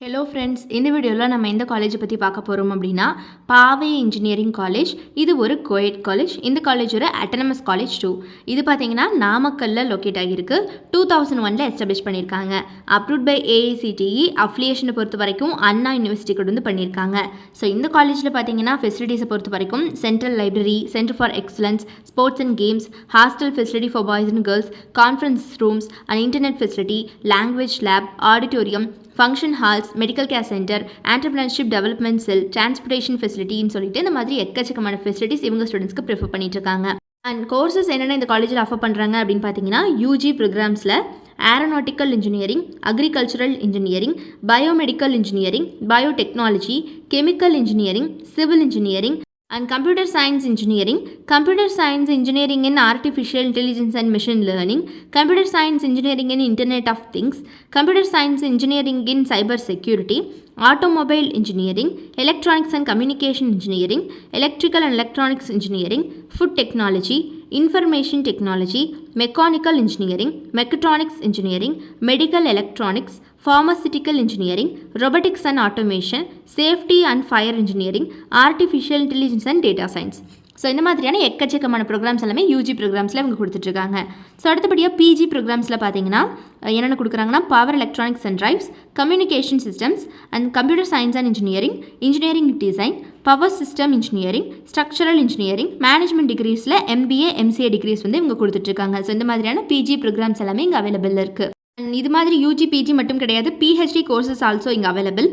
Hello friends இந்த வீடியோவில் நம்ம எந்த காலேஜை பற்றி பார்க்க போகிறோம் அப்படின்னா பாவை இன்ஜினியரிங் காலேஜ் இது ஒரு கோயட் காலேஜ் இந்த காலேஜ் ஒரு அட்டனமஸ் காலேஜ் டூ இது பார்த்தீங்கன்னா நாமக்கல்ல லொக்கேட் ஆகியிருக்கு. டூ தௌசண்ட் ஒனில் எஸ்டாப்ளிஷ் பண்ணியிருக்காங்க. அப்ரூவ்ட் பை ஏஐசிடிஇ அஃபிலியேஷனை பொறுத்த வரைக்கும் அண்ணா யூனிவர்சிட்டி கூட வந்து பண்ணியிருக்காங்க. ஸோ இந்த காலேஜில் பார்த்தீங்கன்னா ஃபெசிலிட்டிஸை பொறுத்த வரைக்கும் central library centre for excellence sports and games hostel facility for boys and girls conference rooms and internet facility language lab auditorium function halls medical care centre entrepreneurship development cell transportation ஃபெசிலிட்டின்னு சொல்லிட்டு இந்த மாதிரி எக்கச்சக்கமான facilities இவங்க ஸ்டூடெண்ட்ஸ்க்கு prefer பண்ணிட்டு இருக்காங்க and courses என்னென்ன இந்த காலேஜில் ஆஃபர் பண்ணுறாங்க அப்படின்னு பார்த்தீங்கன்னா UG ப்ரோக்ராம்ஸில் aeronautical engineering agricultural engineering biomedical engineering biotechnology chemical engineering civil engineering and computer science engineering, computer science engineering in artificial intelligence and machine learning, computer science engineering in internet of things, computer science engineering in cyber security, automobile engineering, electronics and communication engineering, electrical and electronics engineering, food technology, information technology, mechanical engineering, mechatronics engineering, medical electronics, pharmaceutical engineering, robotics and automation, safety and fire engineering, artificial intelligence and data science. So இந்த மாதிரியான எக்கச்சக்கமான programs எல்லாமே UG ப்ரோக்ராம்ஸில் இவங்க கொடுத்துட்ருக்காங்க. So அடுத்தபடியாக PG ப்ரோக்ராம்ஸில் பார்த்தீங்கன்னா என்னென்ன கொடுக்குறாங்கன்னா power electronics and drives communication systems and computer science and engineering engineering design power system engineering structural engineering management டிகிரிஸில் MBA MCA degrees வந்து இவங்க கொடுத்துட்ருக்காங்க. ஸோ இந்த மாதிரியான பிஜி ப்ரோக்ராம்ஸ் எல்லாமே இங்கே அவைலபிள் இருக்குது இது மாதிரி யூஜி பிஜி மட்டும் கிடையாது. பிஹெச்டி கோர்சஸ் ஆல்சோ இங்கே அவைலபிள்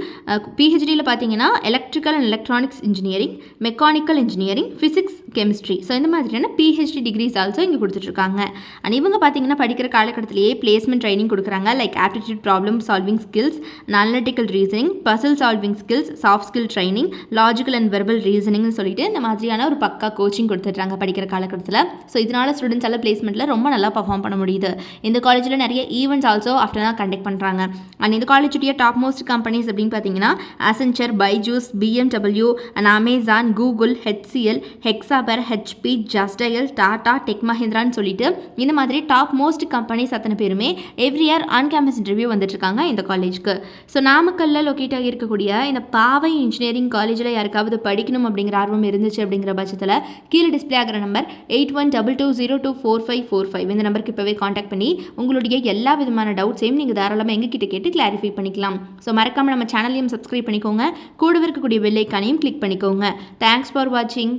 பிஹெச்டியில் பார்த்தீங்கன்னா electrical and electronics engineering mechanical engineering physics chemistry so இந்த மாதிரியான பிஹெச்டி டிகிரிஸ் ஆல்சோ இங்கே கொடுத்துட்ருக்காங்க. அண்ட் இவங்க பார்த்தீங்கன்னா படிக்கிற காலகட்டத்திலேயே பிளேஸ்மெண்ட் ட்ரைனிங் கொடுக்குறாங்க. Like aptitude problem solving skills analytical reasoning puzzle solving skills soft skill training logical and verbal ரீசனிங்னு சொல்லிட்டு இந்த மாதிரியான ஒரு பக்கா கோச்சிங் கொடுத்துட்றாங்க படிக்கிற காலகட்டத்தில். ஸோ இதனால் ஸ்டூடெண்ட்ஸ் எல்லாம் பிளேஸ்மெண்ட்டில் ரொம்ப நல்லா பர்ஃபார்ம் பண்ண முடியுது. இந்த காலேஜில் நிறைய ஈவெண்ட்ஸ் ஆல்சோ ஆஃப்டர் தான் கண்டக்ட் பண்ணுறாங்க அண்ட் இந்த காலேஜுடைய டாப் மோஸ்ட் கம்பெனிஸ் அப்படின்னு பார்த்தீங்கன்னா Accenture Byju's BMW and Amazon Google HCL Hexaware HP Justdial Tata tech மஹிந்திரான்னு சொல்லிட்டு இந்த மாதிரி டாப் மோஸ்ட் கம்பெனிஸ் அத்தனை பேருமே every year on campus interview வந்துட்டுருக்காங்க இந்த காலேஜ்க்கு ஸோ நாமக்கல்ல லொக்கேட் ஆகி இருக்கக்கூடிய இந்த பாவை இன்ஜினியரிங் காலேஜில் யாருக்காவது படிக்கணும் அப்படிங்கிற ஆர்வம் இருந்துச்சு அப்படிங்கிற பட்சத்தில் கீழே டிஸ்பிளே ஆகிற number eight one double two zero two four five four five இந்த நம்பருக்கு இப்போவே காண்டாக்ட் பண்ணி உங்களுடைய எல்லா விதமான டவுட்ஸையும் நீங்கள் தாராளமாக எங்ககிட்ட கேட்டு கிளாரிஃபை பண்ணிக்கலாம். ஸோ மறக்காமல் நம்ம சேனலையும் சப்ஸ்கிரைப் பண்ணிக்கோங்க. கூடவே இருக்கக்கூடிய வெள்ளைக்கானையும் கிளிக் பண்ணிக்கோங்க. தேங்க்ஸ் ஃபார் வாட்சிங்